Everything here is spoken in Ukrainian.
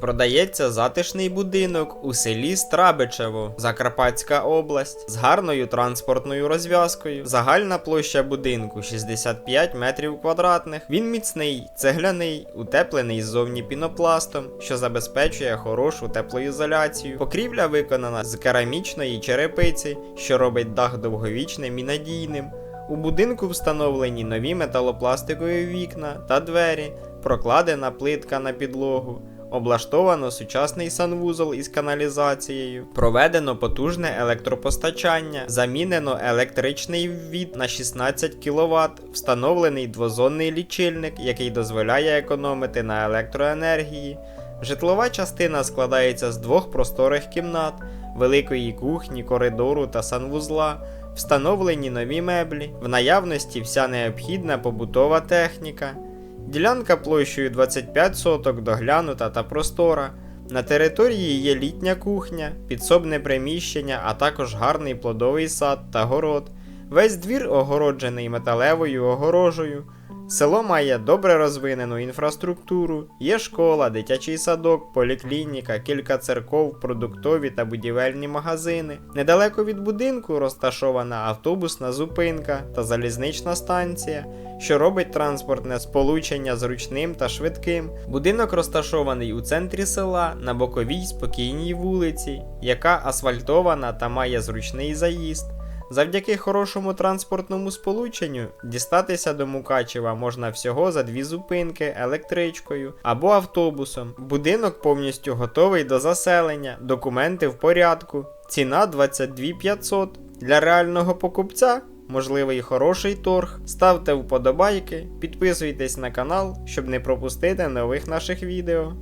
Продається затишний будинок у селі Страбичево, Закарпатська область, з гарною транспортною розв'язкою. Загальна площа будинку 65 метрів квадратних. Він міцний, цегляний, утеплений ззовні пінопластом, що забезпечує хорошу теплоізоляцію. Покрівля виконана з керамічної черепиці, що робить дах довговічним і надійним. У будинку встановлені нові металопластикові вікна та двері, прокладена плитка на підлогу. Облаштовано сучасний санвузол із каналізацією, проведено потужне електропостачання, замінено електричний ввід на 16 кВт, встановлений двозонний лічильник, який дозволяє економити на електроенергії. Житлова частина складається з двох просторих кімнат, великої кухні, коридору та санвузла. Встановлені нові меблі, в наявності вся необхідна побутова техніка. Ділянка площею 25 соток доглянута та простора. На території є літня кухня, підсобне приміщення, а також гарний плодовий сад та город. Весь двір огороджений металевою огорожею. Село має добре розвинену інфраструктуру, є школа, дитячий садок, поліклініка, кілька церков, продуктові та будівельні магазини. Недалеко від будинку розташована автобусна зупинка та залізнична станція, що робить транспортне сполучення зручним та швидким. Будинок розташований у центрі села на боковій спокійній вулиці, яка асфальтована та має зручний заїзд. Завдяки хорошому транспортному сполученню дістатися до Мукачева можна всього за дві зупинки електричкою або автобусом. Будинок повністю готовий до заселення, документи в порядку. Ціна 22 500. Для реального покупця можливий хороший торг. Ставте вподобайки, підписуйтесь на канал, щоб не пропустити нових наших відео.